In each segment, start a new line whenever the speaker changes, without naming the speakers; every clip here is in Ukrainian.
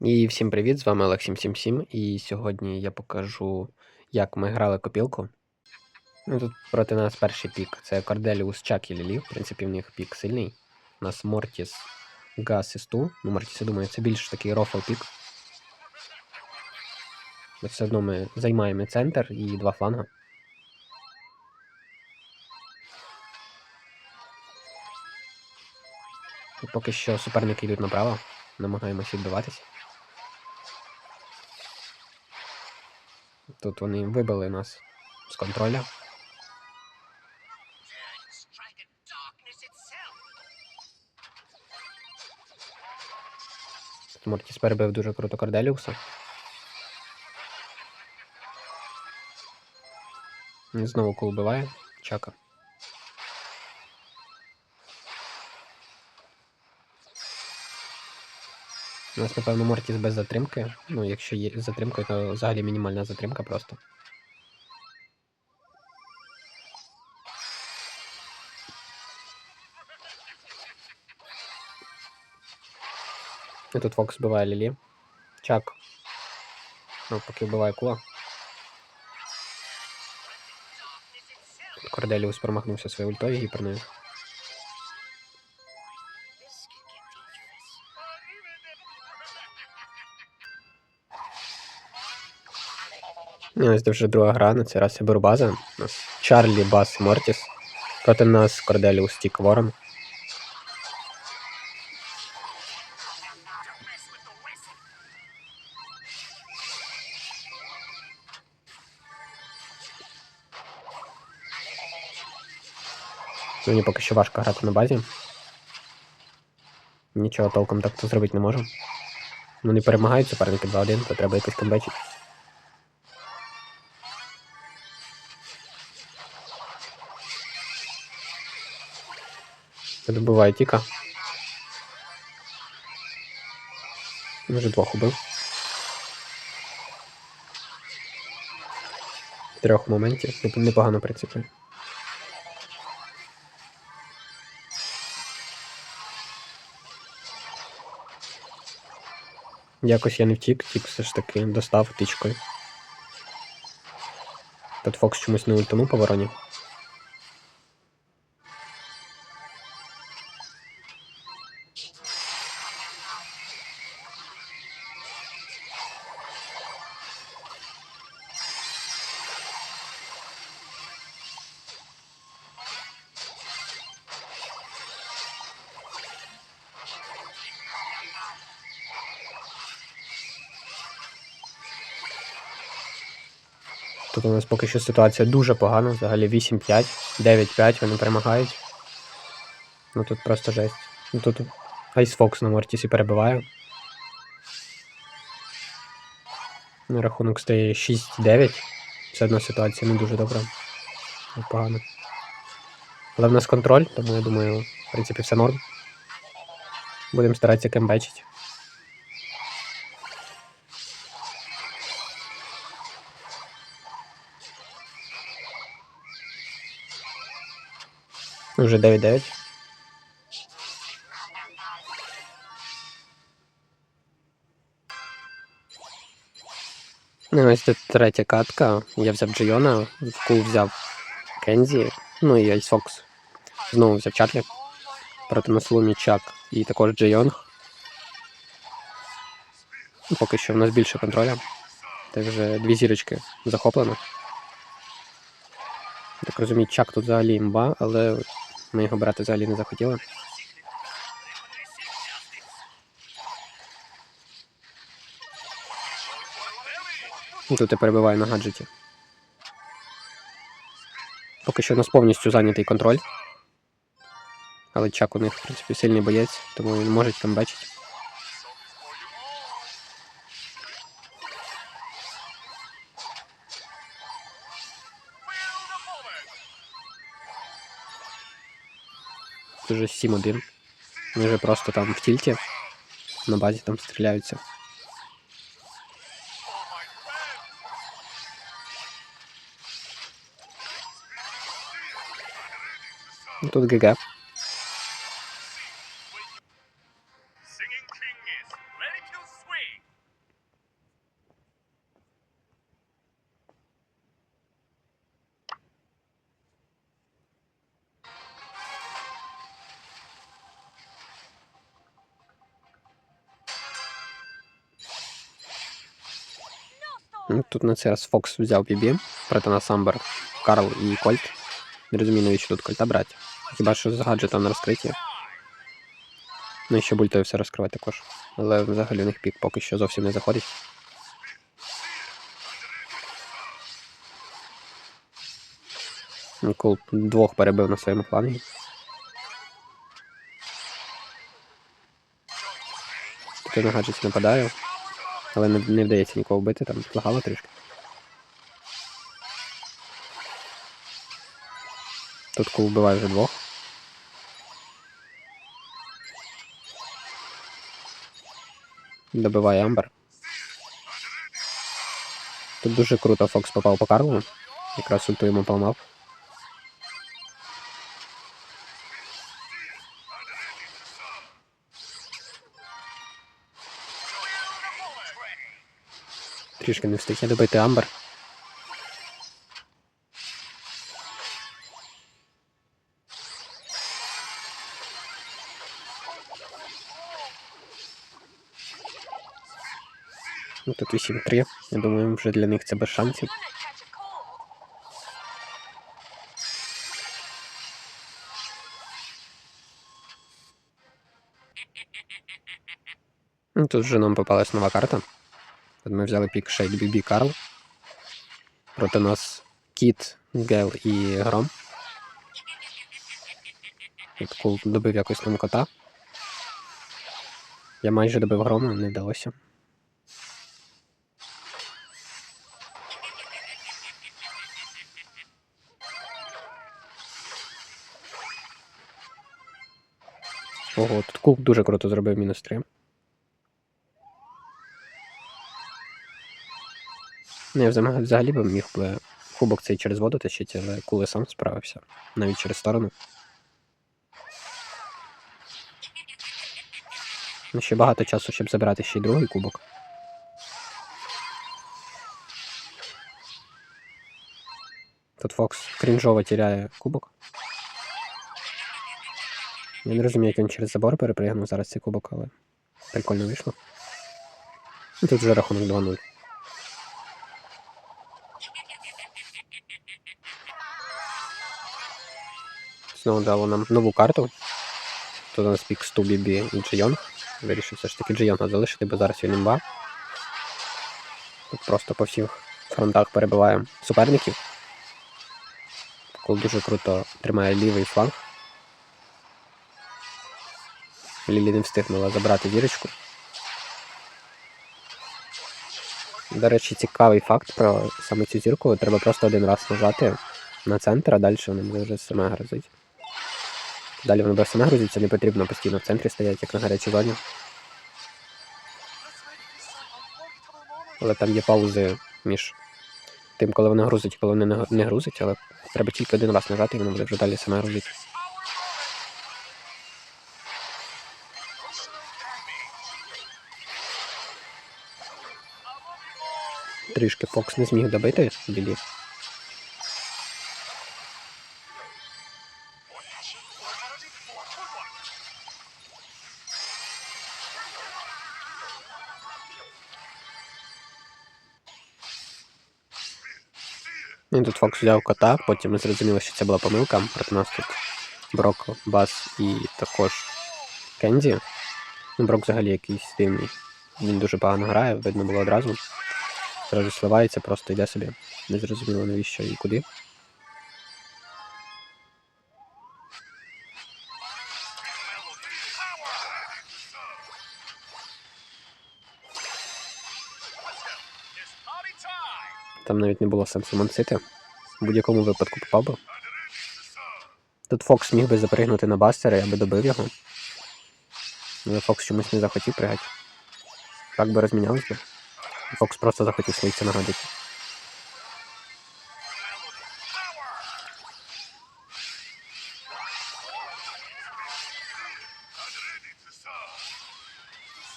І всім привіт, з вами Олексім77, і сьогодні я покажу, як ми грали копілку. Ну, тут проти нас перший пік. Це Корделіус Чак і Лілі. В принципі, в них пік сильний. У нас Мортіс, Гас і Сту. Ну, Мортіс, я думаю, це більш такий рофл пік. Бо все одно ми займаємо центр і два фланга. Поки що суперники йдуть направо, намагаємося відбиватися. Тут вони вибили нас з контроля. Мортіс перебив дуже круто Корделіуса. Знову кул биває. Чака. У нас, напевно, Мортіс без затримки. Ну, якщо є з затримкою, то взагалі мінімальна затримка просто. І тут Фокс вбиває Лілі. Чак. Ну, поки вбиває кула. Корделіус промахнувся своєю ультою гіперною. І ось це вже друга гра, на цей раз я база. У нас Чарлі, Бас Мортіс. Проти нас Корделіус Тік Ворон. Мені поки що важко грати на базі. Нічого толком так тут зробити не можу. Вони перемагають суперники 2-1, то треба якось комбечити. Добиває тіка. Вже двох убив. Трьох моментів. Непогано, принципі. Якось я не втік, тік все ж таки достав тичкою. Тут Фокс чомусь не ультанув по вороні. Тут у нас поки що ситуація дуже погана, взагалі 8-5, 9-5 вони перемагають. Ну тут просто жесть. Ну тут Айс Фокс на Мортісі перебиває. На рахунок стає 6-9. Все одно ситуація не дуже добра. Непогано. Але в нас контроль, тому я думаю, в принципі, все норм. Будемо старатися кембечити. Вже 9-9. Ну, ось тут третя катка. Я взяв Джейона, в кул взяв Кензі, ну і Айс Фокс. Знову взяв Чарлі. Проти нас Лумі Чак і також Джейонг. Ну, Поки що в нас більше контроля. Та вже дві зірочки захоплено. Так розумію, Чак тут взагалі імба, але ми його брати взагалі не захотіли. Тут я перебиваю на гаджеті. Поки що у нас повністю зайнятий контроль. Але Чак у них, в принципі, сильний боєць, тому він може камбечити. Тут вже 7-1. Вони вже просто там в тільті. На базі там стріляються. Ну, Тут ГГ. на цей раз Фокс взяв Бібі, проти нас Амбер, Карл і Кольт. Не розумію, навіщо тут Кольта брати. Хіба що з гаджетом на розкритті. Ну і ще бультою все розкривати також. Але взагалі у них пік поки що зовсім не заходить. Кул двох перебив на своєму флангі. Тут на гаджеті нападаю, але не, не вдається нікого вбити, там лагало трішки. Тут кул вбиває вже двох. Добиває Амбер. Тут дуже круто Фокс попав по Карлу. Якраз ульту йому поламав. Трішки не встиг я добити Амбер. Ну, тут 8-3. Я думаю, вже для них це без шансів. Ну, Тут вже нам попалась нова карта. От ми взяли пік Шейд BB Карл. Проти нас Кіт, Гел і Гром. Тут кул добив якось там кота. Я майже добив грома, не вдалося. Ого, тут кул дуже круто зробив мінус 3. Ну, я взагалі, би міг би кубок цей через воду тащити, але кули сам справився. Навіть через сторону. Ну, Ще багато часу, щоб забрати ще й другий кубок. Тут Фокс крінжово тіряє кубок. Я не розумію, як він через забор перепригнув зараз цей кубок, але прикольно вийшло. І тут вже рахунок 2-0. Знову дало нам нову карту. Тут у нас пік Сту Бібі і Джейонг. Вирішив все ж таки Джейонга залишити, бо зараз він імба. Тут просто по всіх фронтах перебиваємо суперників. Кул дуже круто тримає лівий фланг. Лілі не встигнула забрати дірочку. До речі, цікавий факт про саме цю зірку. Треба просто один раз нажати на центр, а далі вона буде вже сама грозить. Далі воно буде саме грузиться, не потрібно постійно в центрі стояти, як на гарячій зоні. Але там є паузи між тим, коли воно грузить коли воно не- грузить, але треба тільки один раз нажати, і воно буде вже далі саме грузити. Трішки Фокс не зміг добити білі. І тут Фокс взяв кота, потім ми зрозуміли, що це була помилка. Проти нас тут Брок, Бас і також Кенді. Ну, Брок взагалі якийсь дивний. Він дуже погано грає, видно було одразу. Одразу сливається, просто йде собі. Не зрозуміло навіщо і куди. Там навіть не було сенсу мансити. В будь-якому випадку попав би. Тут Фокс міг би запригнути на бастера, я би добив його. Але Фокс чомусь не захотів пригати. Так би розмінялись би. Фокс просто захотів слитися на гаджеті.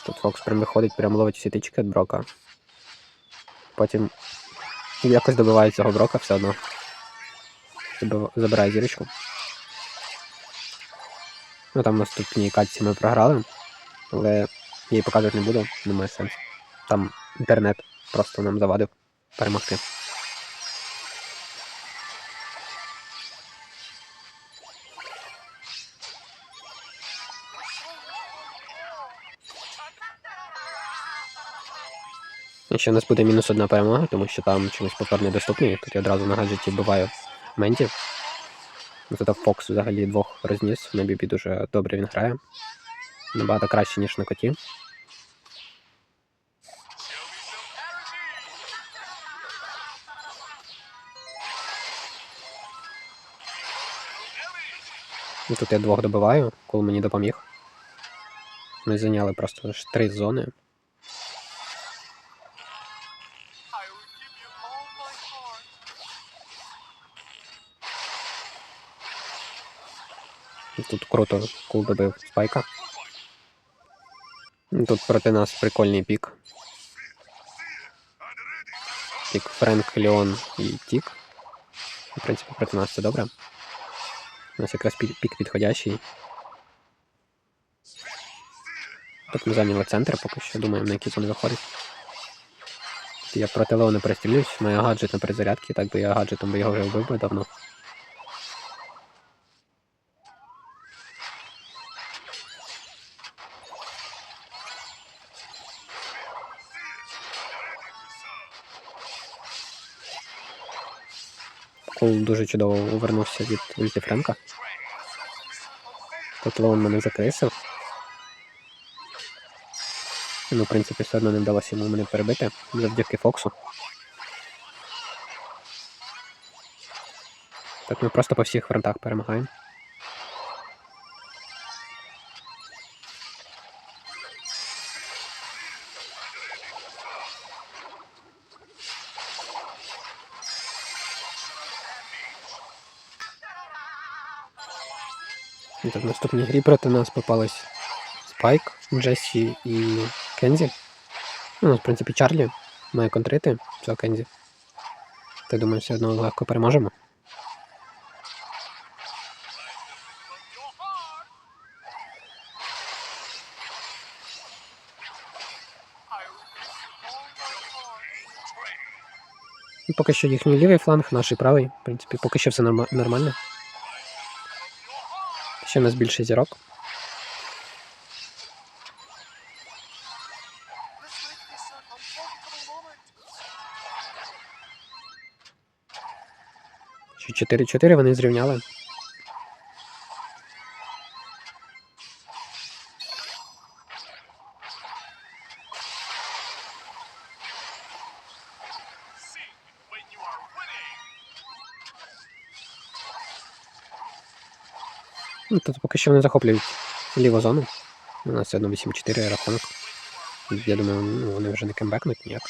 Тут Фокс прям виходить, прям ловить всі тички від Брока. Потім якось добиває цього Брока все одно. Забирає зірочку. Ну там в наступній катці ми програли, але я її показувати не буду, немає сенсу. Там інтернет просто нам завадив. перемогти. Якщо в нас буде мінус одна перемога, тому що там чомусь повтор недоступний, тут я одразу на гаджеті вбиваю ментів. Ну, Тут Фокс взагалі двох розніс, на бібі дуже добре він грає. Набагато краще, ніж на коті. І тут я двох добиваю, коли мені допоміг. Ми зайняли просто лише три зони. Тут круто кул добив спайка. Тут проти нас прикольний пік. Пік Френк, Леон і Тік. В принципі, проти нас це добре. У нас якраз пік, підходящий. Так ми зайняли центр, поки що думаємо, на який зони виходить. Я проти Леона пристрілюсь, маю гаджет на перезарядці, так би я гаджетом би його вже вбив би давно. Кол дуже чудово повернувся від ульти Френка. Леон мене закрисив. Ну, в принципі, все одно не вдалося йому мене перебити завдяки Фоксу. Так ми просто по всіх фронтах перемагаємо. І так, в наступній грі проти нас попались Спайк, Джесі і Кензі. Ну, в принципі, Чарлі має контрити цього Кензі. Ти думаю, все одно легко переможемо. І поки що їхній лівий фланг, наш правий. В принципі, поки що все норма- нормально. Ще нас більше зірок. Ще 4-4 вони зрівняли. Тут поки що вони захоплюють ліву зону. У нас все одно 8-4 рахунок. Я думаю, ну, вони вже не кембекнуть ніяк.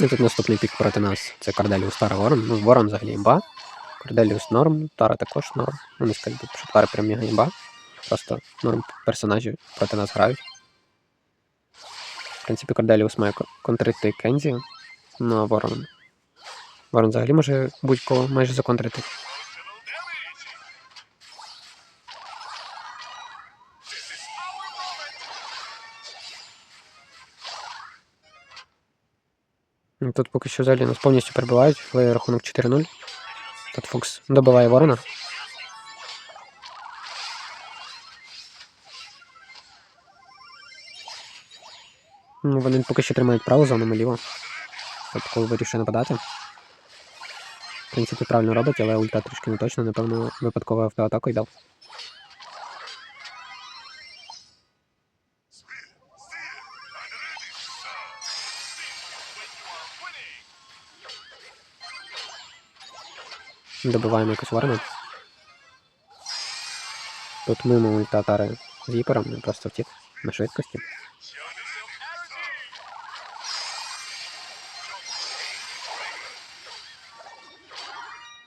І тут наступний пік проти нас. Це Корделіус Тара Ворон. Ну, Ворон взагалі імба. Корделіус норм, Тара також норм. Ну, не сказати, що Тара прям імба. Просто норм персонажі проти нас грають. В принципі, Корделіус має контрити Кензі. Ну, а Ворон. Взагалі може будь-кого майже законтрити. Ну, Тут поки що взагалі нас повністю перебивають, але рахунок 4-0. Тут Фокс добиває Ворона. Ну, вони поки що тримають праву зону, ми ліво. Тобто, вирішує нападати. В принципі, правильно робить, але ульта трішки не точно, напевно, випадково автоатаку й дав.
When you are winning.
Добиваємо якось Ворона. Тут мимо ульта Тари з Віпером, просто втік на швидкості.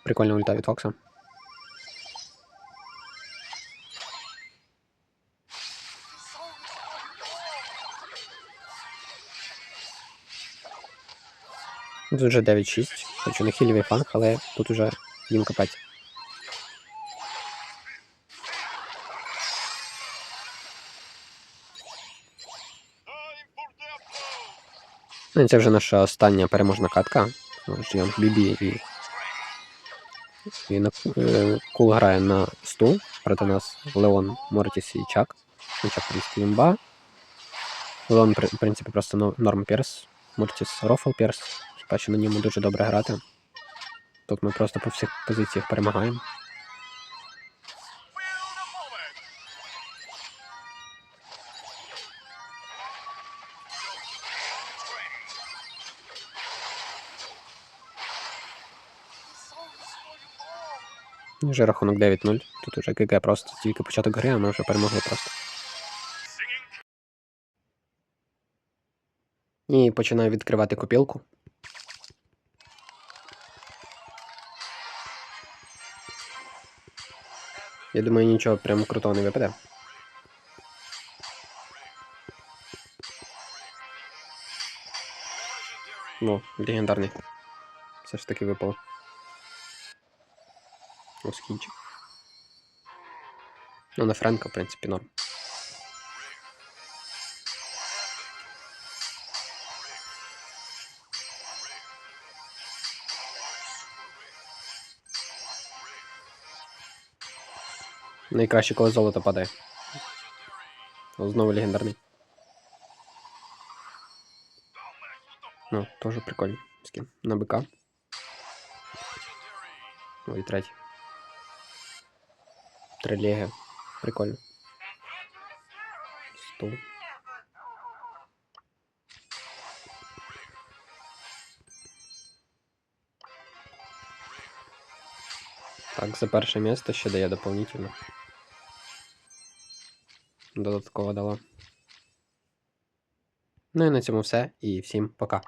прикольно улетает Фокса. Тут уже 9-6, хочу на хілівий фанг, але тут уже їм копать. Ну і це вже наша остання переможна катка. Жіон Бібі і На, е, Кул грає на стул. Проти нас Леон, Мортіс і Чак. Чак трішки імба. Леон, в принципі, просто норм перс. Мортіс рофл перс. Бачу, на ньому дуже добре грати. Тут ми просто по всіх позиціях перемагаємо. Вже рахунок 9-0. Тут уже ГГ просто тільки початок гри, а ми вже перемогли просто. І починаю відкривати копілку. Я думаю, нічого прям крутого не випаде. Ну, легендарний. Все ж таки випало. Оскінчик. Ну, на Френка, в принципі, норм. Найкраще, коли золото падає. Знову легендарний. Ну, теж прикольний скін. На БК. Ой, третій. Три. Прикольно. Стул. Так, за перше місце ще дає дополнительно. Додатково дала. Ну і на цьому все. І всім пока.